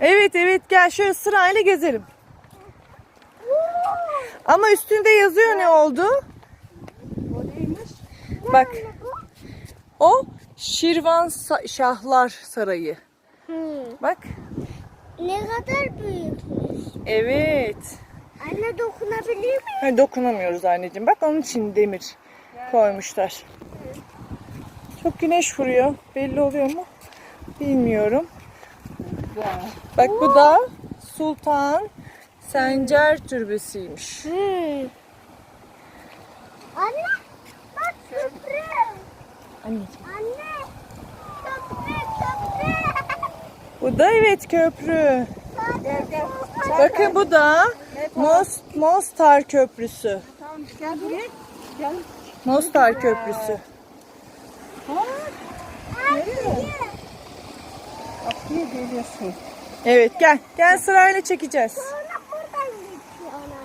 Evet evet gel şöyle sırayla gezelim. Ama üstünde yazıyor ne oldu? O neymiş? Bak o Şirvan Şahlar Sarayı. Hmm. Bak. Ne kadar büyükmüş. Evet. Anne dokunabilir miyim? Ha, dokunamıyoruz anneciğim. Bak onun için demir koymuşlar. Çok güneş vuruyor. Belli oluyor mu? Bilmiyorum. Bak bu da Sultan Sencer Türbesi'ymiş. Hmm. Anne bak köprü. Anneciğim. Anne köprü köprü. Bu da evet köprü. Gel gel. Bakın bu da Most, Mostar Köprüsü. Tamam gel buraya. Gel. Mostar Köprüsü. Ha? Nereye? Niye geliyorsun? Evet gel. Gel sırayla çekeceğiz. Sonra buradan geçiyor ana.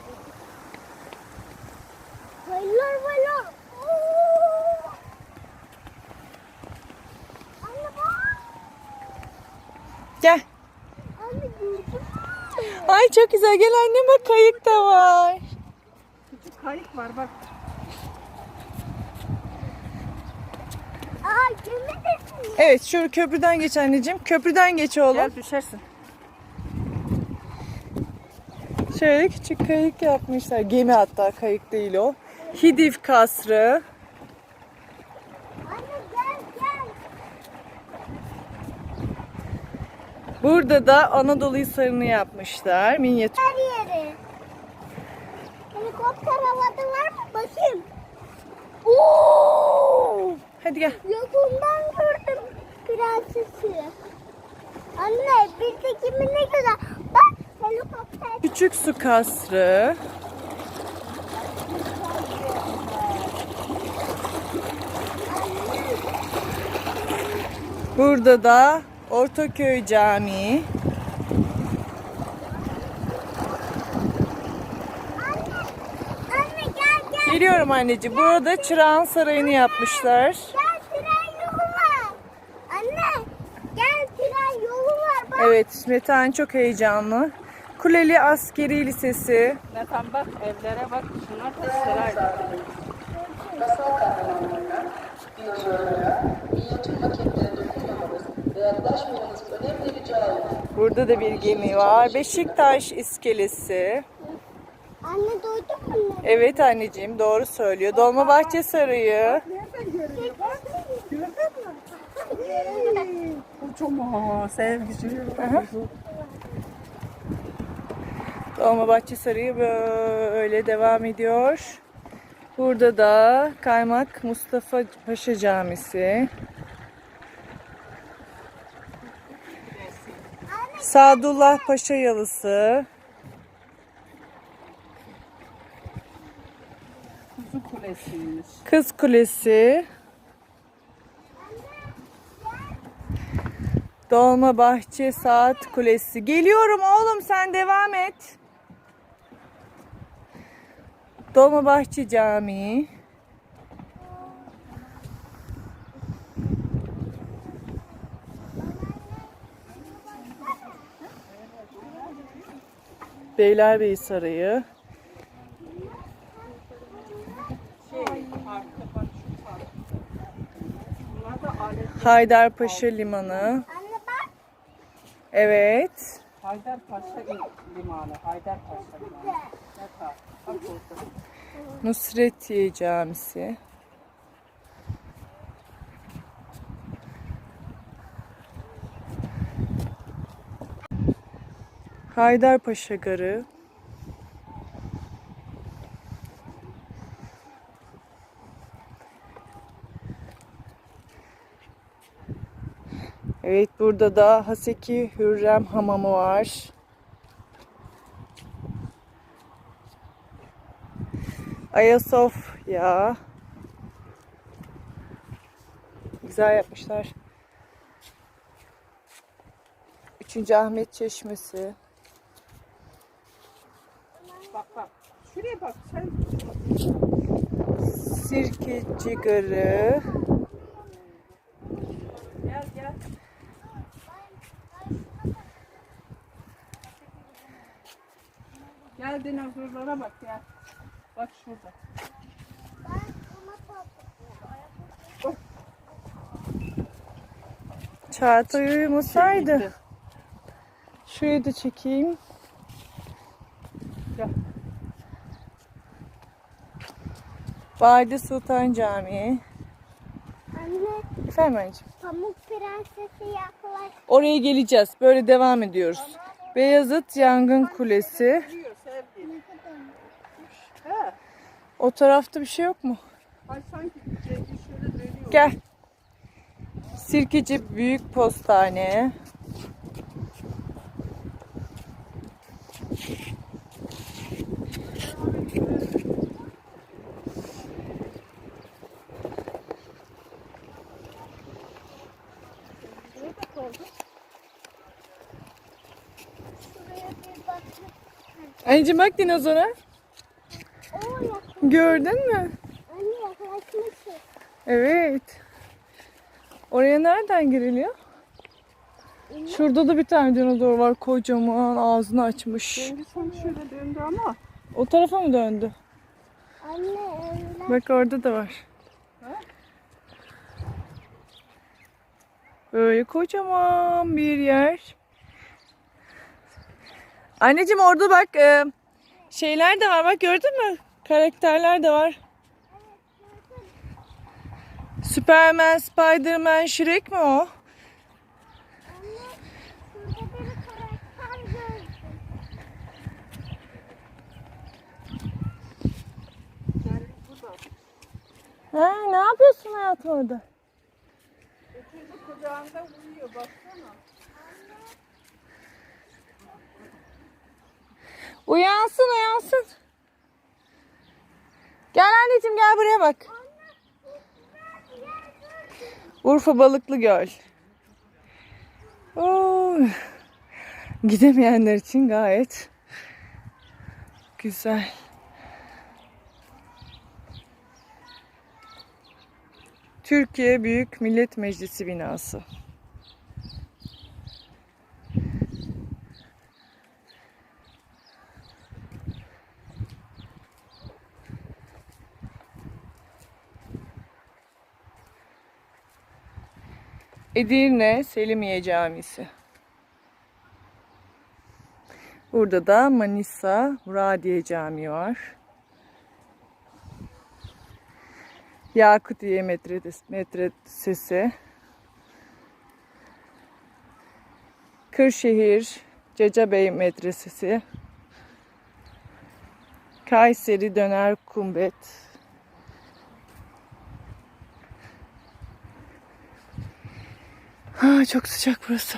Hayırlar hayırlar. Oo. Anne bak. Gel. Ay çok güzel. Gel anne bak kayık da var. Küçük kayık var bak. Aa gemi de Evet şu köprüden geç anneciğim. Köprüden geç oğlum. Gel düşersin. Şöyle küçük kayık yapmışlar. Gemi hatta kayık değil o. Hidiv Kasrı. Anne gel gel. Burada da Anadolu Hisarı'nı yapmışlar. Minyatür. Her yeri. Helikopter havada var mı? Bakayım. Oo! Hadi gel. Yakından gördüm prensesi. Anne bizdeki ne güzel. Bak helikopter. Küçük su kasrı. Burada da Ortaköy Camii. Anne, anne gel gel. Geliyorum anneciğim. Burada Çırağan Sarayı'nı yapmışlar. Gel tren yolu var. Anne gel tren yolu var. Bak. Evet, Metehan çok heyecanlı. Kuleli Askeri Lisesi. Metan bak evlere bak. Şunlar da saray. Masal kahramanlarına, dinozorlara, minyatür maketlere dokunmamanız ve yaklaşmamanız önemli rica olunur. Burada da bir gemi var. Beşiktaş İskelesi. Anne duydun mu? anne? Evet anneciğim doğru söylüyor. Dolmabahçe Sarayı. Nereden görünüyor bak. Gördün mü? Kocaman sevgisi. Dolmabahçe Sarayı böyle devam ediyor. Burada da Kaymak Mustafa Paşa Camisi. Sadullah Paşa Yalısı. Kulesiymiş. Kız Kulesi. Dolmabahçe Saat Kulesi. Geliyorum oğlum sen devam et. Dolmabahçe Camii. Beylerbeyi Sarayı. Şey arka bak şu var. Bunlar da alet. Haydarpaşa Limanı. Anne bak. Evet. Haydarpaşa limanı. Haydarpaşa limanı. Nusretiye Camisi. Haydarpaşa Garı. Evet burada da Haseki Hürrem Hamamı var. Ayasofya. Güzel yapmışlar. Üçüncü Ahmet Çeşmesi. Bak bak. Şuraya bak sen. Sirkeci Garı. Gel dinozorlara bak gel. Bak şurada. Ben ona patladım. Çağatay uyumasaydı. Şurayı da çekeyim. Gel. Sultan Camii. Anne Efendim anneciğim. pamuk prensesi yaklaş. Oraya geleceğiz. Böyle devam ediyoruz. Beyazıt Yangın Kulesi. O tarafta bir şey yok mu? Ay sanki Cengiz şöyle dönüyor. Gel. Sirkeci Büyük Postane. Anneciğim bak dinozora. Gördün mü? Anne yaklaşmışız. Evet. Oraya nereden giriliyor? Şurada da bir tane dinozor var kocaman ağzını açmış. Cengiz hani şöyle döndü ama. O tarafa mı döndü? Anne evler. Bak orada da var. Böyle kocaman bir yer. Anneciğim orada bak e, şeyler de var. Bak gördün mü? Karakterler de var. Superman, Spiderman, Shrek mi o? Ha, ne yapıyorsun hayatım orada? Çocuk kucağında uyuyor baksana. Uyansın uyansın. Gel anneciğim gel buraya bak. Urfa Balıklı Göl. Oo. Gidemeyenler için gayet güzel. Türkiye Büyük Millet Meclisi binası. Edirne Selimiye Camisi. Burada da Manisa Muradiye Camii var. Yakutiye Medres- Medresesi. Kırşehir Cecabey Medresesi. Kayseri Döner Kumbet. Ha, çok sıcak burası.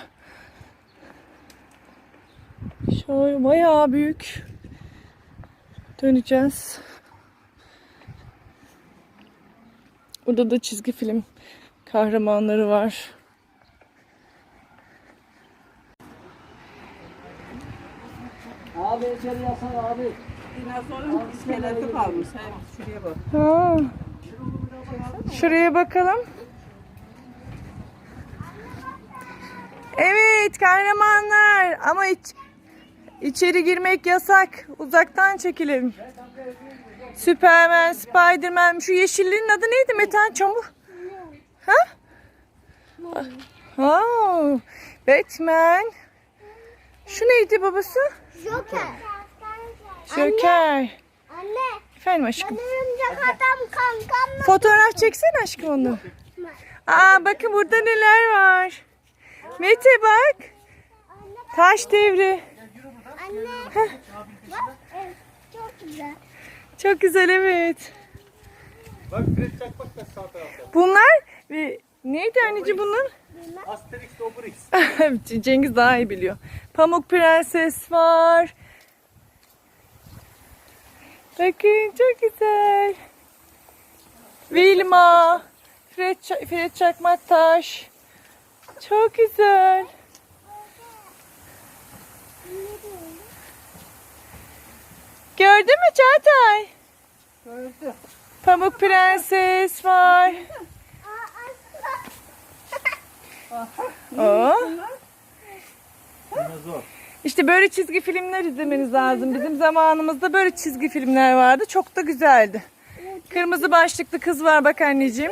Şöyle bayağı büyük. Döneceğiz. Burada da çizgi film kahramanları var. Abi içeri yasana abi. Dinozorun iskeleti kalmış. Şuraya bak. Ha. Şuraya bakalım. Evet kahramanlar ama iç, içeri girmek yasak. Uzaktan çekilelim. Superman, Spiderman. Şu yeşilliğin adı neydi? Metan çamur. Ha? Oh, Batman. Şu neydi babası? Joker. Joker. Anne Efendim aşkım. ben örümcek adam kankamla. Fotoğraf çeksene aşkım onu. Aa bakın burada neler var. Mete bak. Taş devri. Anne. Bak evet, çok güzel. Çok güzel evet. Bak Fred Çakmak da sağ tarafta. Bunlar e, neydi anneciğim bunun? Asterix Obelix. Cengiz daha iyi biliyor. Pamuk Prenses var. Bakın çok güzel. Vilma. Fred, Ça- Fred Çakmaktaş. Çok güzel. Gördün mü Çağatay? Gördü. Pamuk Prenses var. Oo. Dinozor. İşte böyle çizgi filmler izlemeniz lazım. Bizim zamanımızda böyle çizgi filmler vardı. Çok da güzeldi. Kırmızı başlıklı kız var bak anneciğim.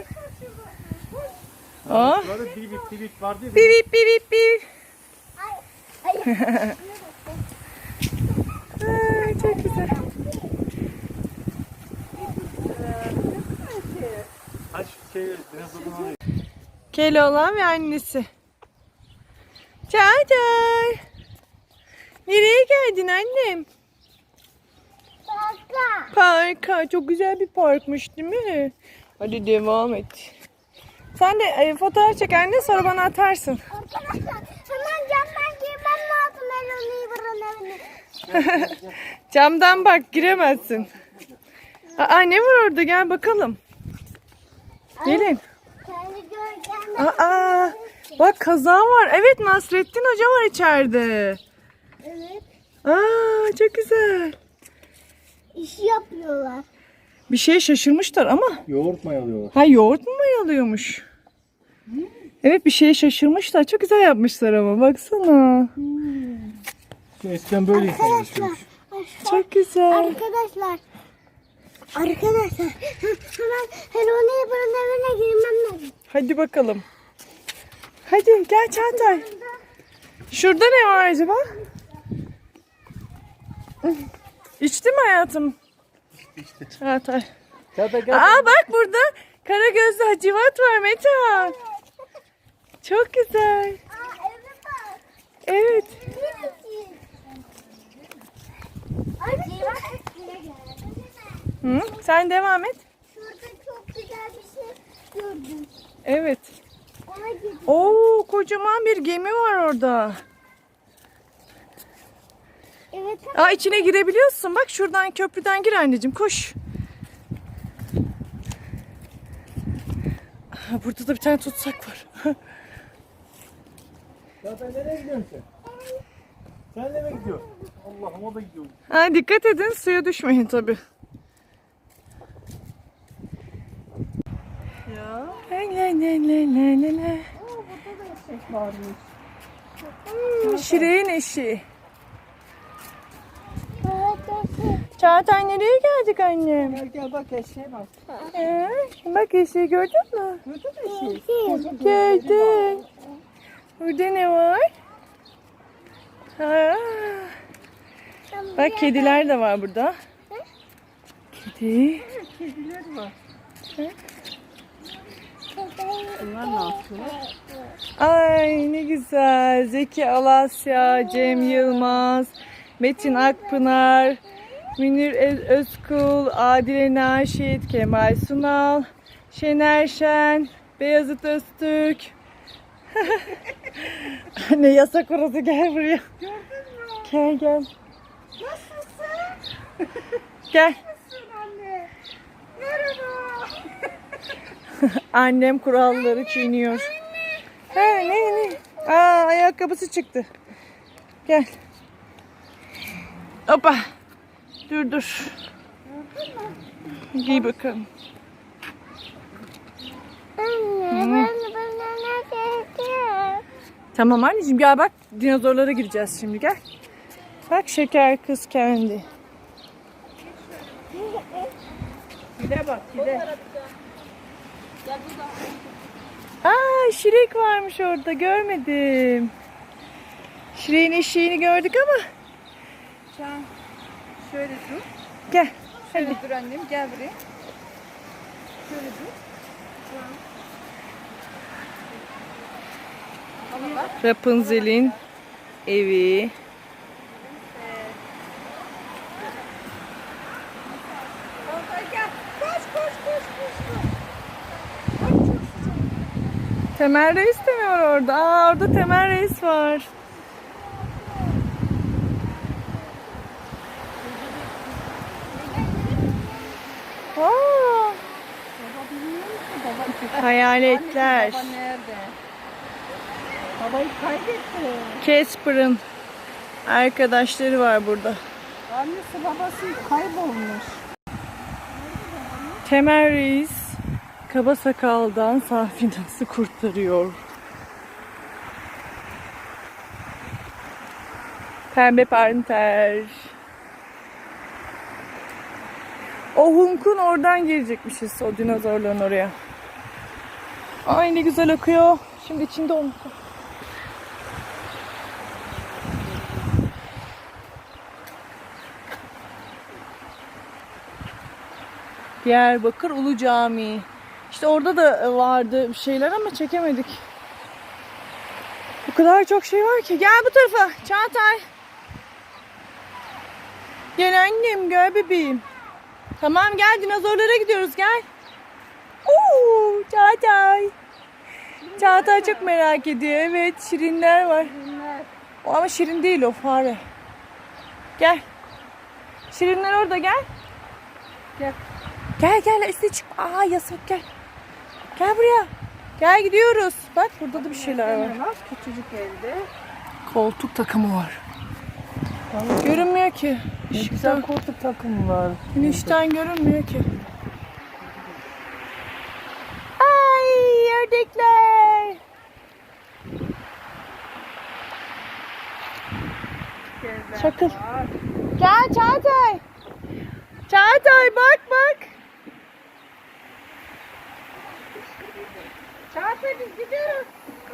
Oh. Böyle bibik bibik vardı ya. Bip bip bip. Ay. Ay, çok güzel. Aç şey dinozorun oraya. Keloğlan ve annesi. Çay çay. Nereye geldin annem? Baka. Parka. Çok güzel bir parkmış değil mi? Hadi devam et. Sen de e, fotoğraf çek anne sonra bana atarsın. Arkadaşlar hemen camdan girmem lazım Elon'u buranın evine. Camdan bak giremezsin. Aa ne var orada gel bakalım. Gelin. Aa bak kaza var. Evet Nasrettin Hoca var içeride. Evet. Aa çok güzel. İş yapıyorlar. Bir şeye şaşırmışlar ama Yoğurt mayalıyorlar. Ha yoğurt mu mayalıyormuş? Evet bir şeye şaşırmışlar. Çok güzel yapmışlar ama baksana. Eskiden böyle insanlar Arkadaşlar. yaşıyormuş. Çok güzel. Arkadaşlar. Arkadaşlar. Hemen Hello buranın evine girmem lazım. Hadi bakalım. Hadi gel Çağatay. Şurada ne var acaba? İçti mi hayatım? İşte. Çağatay. Gel. Aa bak burada kara gözlü hacivat var Metehan. Çok güzel. Aa eve bak. Evet. Hı, sen devam et. Şurada çok güzel bir şey gördüm. Evet. Ona gidip. Oo kocaman bir gemi var orada. Evet. Aa içine girebiliyorsun. Bak şuradan köprüden gir anneciğim. Koş. Aa, Burada da bir tane tutsak var. Ya ben nereye gidiyorsun sen? Sen nereye gidiyorsun? Allah'ım o da gidiyor. Ha, dikkat edin suya düşmeyin tabi. Ya. La la la la la la. Eşek varmış. Hmm, Şire'nin eşi. Çağatay nereye geldik annem? Gel gel bak eşeğe bak. Ee, bak eşeği gördün mü? Gördün mü eşeği? Gördüm. Burada ne var? Ha. Bak kediler de var burada. Kedi. Kediler var. Bunlar ne yapıyorlar? Ay ne güzel. Zeki Alasya, Cem Yılmaz, Metin Akpınar, Münir Öz- Özkul, Adile Naşit, Kemal Sunal, Şener Şen, Beyazıt Öztürk. Anne yasak orası gel buraya. Gördün mü? Gel gel. Nasılsın? Gel. anne? Merhaba. Annem kuralları çiğniyor. Ha, ne ne? Aa ayakkabısı çıktı. Gel. Hoppa. Dur dur. Giy bakalım. Anne ben. Tamam anneciğim gel bak dinozorlara gireceğiz şimdi gel. Bak şeker kız kendi. Gide bak gide. Aa Şirek varmış orada görmedim. Şirek'in eşeğini gördük ama Can şöyle dur. gel. Şöyle dur annem gel buraya. Şöyle dur. Rapunzel'in evi. Temel Reis de mi var orada? Aa orada Temel Reis var. Aa, Baba bilmiyor musun? Baba hayaletler. Baba nerede? Babayı kaybetti. Casper'ın arkadaşları var burada. Annesi babası kaybolmuş. Temel Reis kaba sakaldan Safinaz'ı kurtarıyor. Pembe panter. O hunkun oradan girecekmişiz o dinozorların oraya. Ay ne güzel akıyor. Şimdi içinde olmuş. Diyarbakır Ulu Camii. İşte orada da vardı bir şeyler ama çekemedik. Bu kadar çok şey var ki. Gel bu tarafa Çağatay. Gel annem gel bebeğim. Tamam gel dinozorlara gidiyoruz gel. Oo, Çağatay. Çağatay çok merak ediyor. Evet şirinler var. O ama şirin değil o fare. Gel. Şirinler orada gel. Gel. Gel gel üstüne çık. Aa yasak gel. Gel buraya. Gel gidiyoruz. Bak burada da bir şeyler var. Küçücük evde. Koltuk takımı var. Görünmüyor ki. Işıktan, koltuk takımı var. güneşten görünmüyor ki. Ay ördekler. Çakıl. Gel Çağatay. Çağatay bak bak. Çağatay biz gidiyoruz.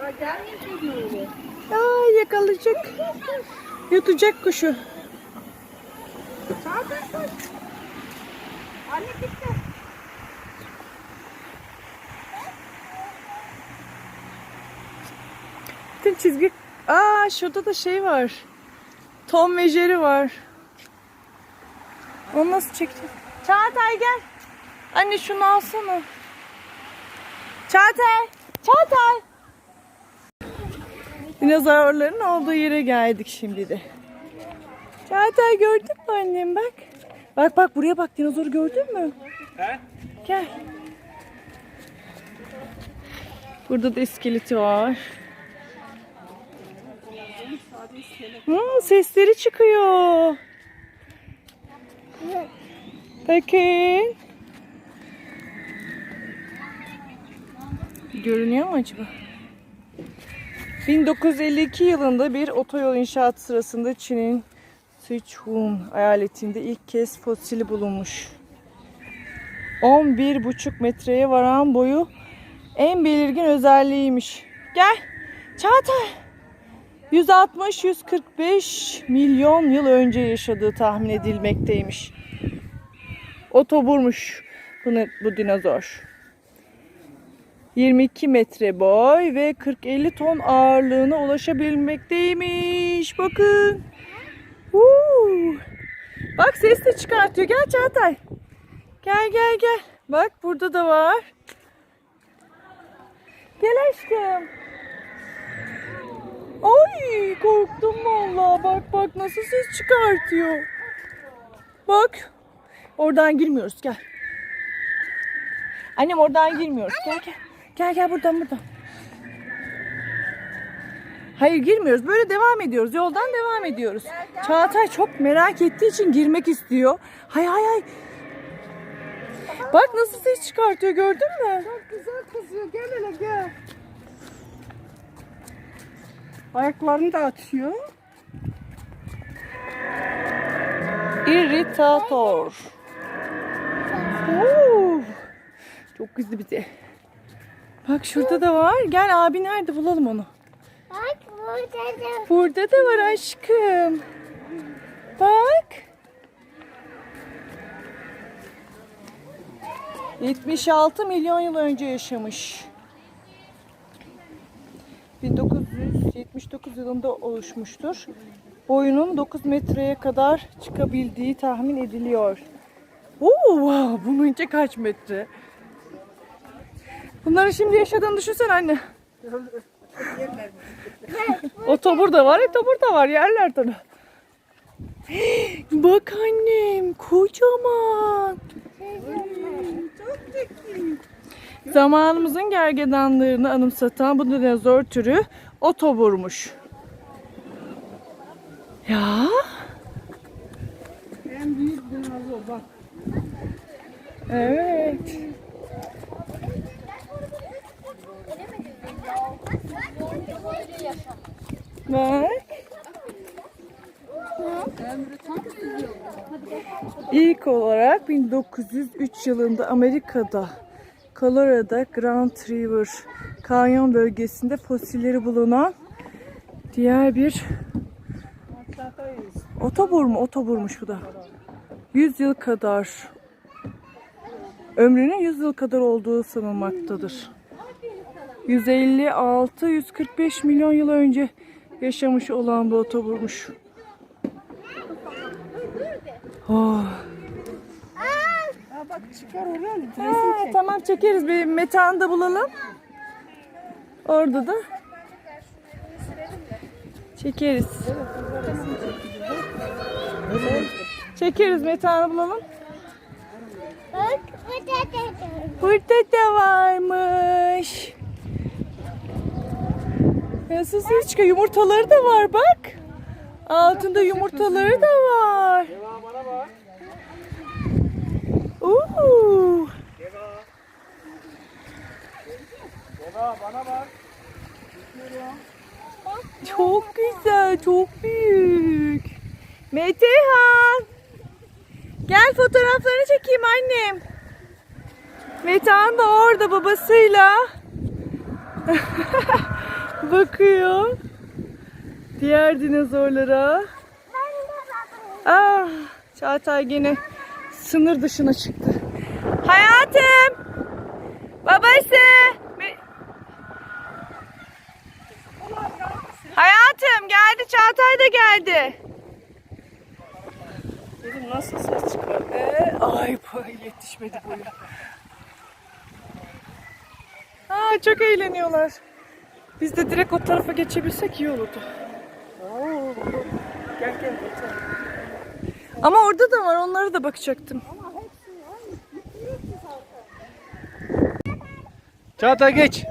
Aa, gelmeyecek mi? Ay yakalayacak. Yutacak kuşu. Çağatay. Anne gitti. Çizgi... Aa şurada da şey var. Tom ve Jerry var. Onu nasıl çekeceğiz? Çağatay gel. Anne şunu alsana. Çağatay. Çağatay. Dinozorların olduğu yere geldik şimdi de. Çağatay gördün mü annem bak. Bak bak buraya bak dinozoru gördün mü? He? Gel. Burada da iskeleti var. Hmm, sesleri çıkıyor. Bakın. Görünüyor mu acaba? 1952 yılında bir otoyol inşaatı sırasında Çin'in Sichuan eyaletinde ilk kez fosili bulunmuş. 11,5 metreye varan boyu en belirgin özelliğiymiş. Gel. Çağatay. 160-145 milyon yıl önce yaşadığı tahmin edilmekteymiş. Otoburmuş bunu, bu dinozor. 22 metre boy ve 40-50 ton ağırlığına ulaşabilmekteymiş. Bakın. Huu. Bak ses de çıkartıyor. Gel Çağatay. Gel gel gel. Bak burada da var. Gel aşkım. Ay korktum vallahi. Bak bak nasıl ses çıkartıyor. Bak. Oradan girmiyoruz gel. Annem oradan girmiyoruz. Gel gel. Gel gel buradan buradan. Hayır girmiyoruz. Böyle devam ediyoruz. Yoldan devam ediyoruz. Çağatay çok merak ettiği için girmek istiyor. Hay hay hay. Bak nasıl ses çıkartıyor gördün mü? Çok güzel kızıyor. Gel hele gel. Ayaklarını da atıyor. Irritator. Oo, çok kızdı bize. Bak şurada da var. Gel abi nerede bulalım onu. Bak burada da. Burada da var aşkım. Bak. 76 milyon yıl önce yaşamış. 1979 yılında oluşmuştur. Boyunun 9 metreye kadar çıkabildiği tahmin ediliyor. Oo, wow, bununki kaç metre? Bunların şimdi yaşadığını düşünsene anne. Otobur da var, etobur da var. Yerler tabii. Bak annem, kocaman. Zamanımızın gergedanlarını anımsatan bu dinozor türü otoburmuş. Ya. En büyük dinozor bak. Evet. Bak. İlk olarak 1903 yılında Amerika'da Colorado'da Grand River kanyon bölgesinde fosilleri bulunan diğer bir otobur mu? Otoburmuş bu da. 100 yıl kadar ömrünün 100 yıl kadar olduğu sanılmaktadır. 156-145 milyon yıl önce yaşamış olan bu otoburmuş. Oh. Ha bak çıkar oradan. Ha, tamam çekeriz. Bir metan da bulalım. Orada da çekeriz. Çekeriz metanı bulalım. Bak burada da Burada da varmış. Çıkıyor? Yumurtaları da var bak. Altında yumurtaları da var. Deva bana bak. Oo. Deva bana bak. Çok güzel, çok büyük. Metehan. Gel fotoğraflarını çekeyim annem. Metehan da orada babasıyla. Bakıyor. Diğer dinozorlara. Ah, Çağatay gene sınır dışına çıktı. Hayatım. Babası. Hayatım geldi Çağatay da geldi. Dedim nasıl ses çıkar? Ee, ay yetişmedi boyu. Aa, çok eğleniyorlar. Biz de direkt o tarafa geçebilsek iyi olurdu. Oo. Gel gel otur. Ama orada da var onlara da bakacaktım. Çağatay geç.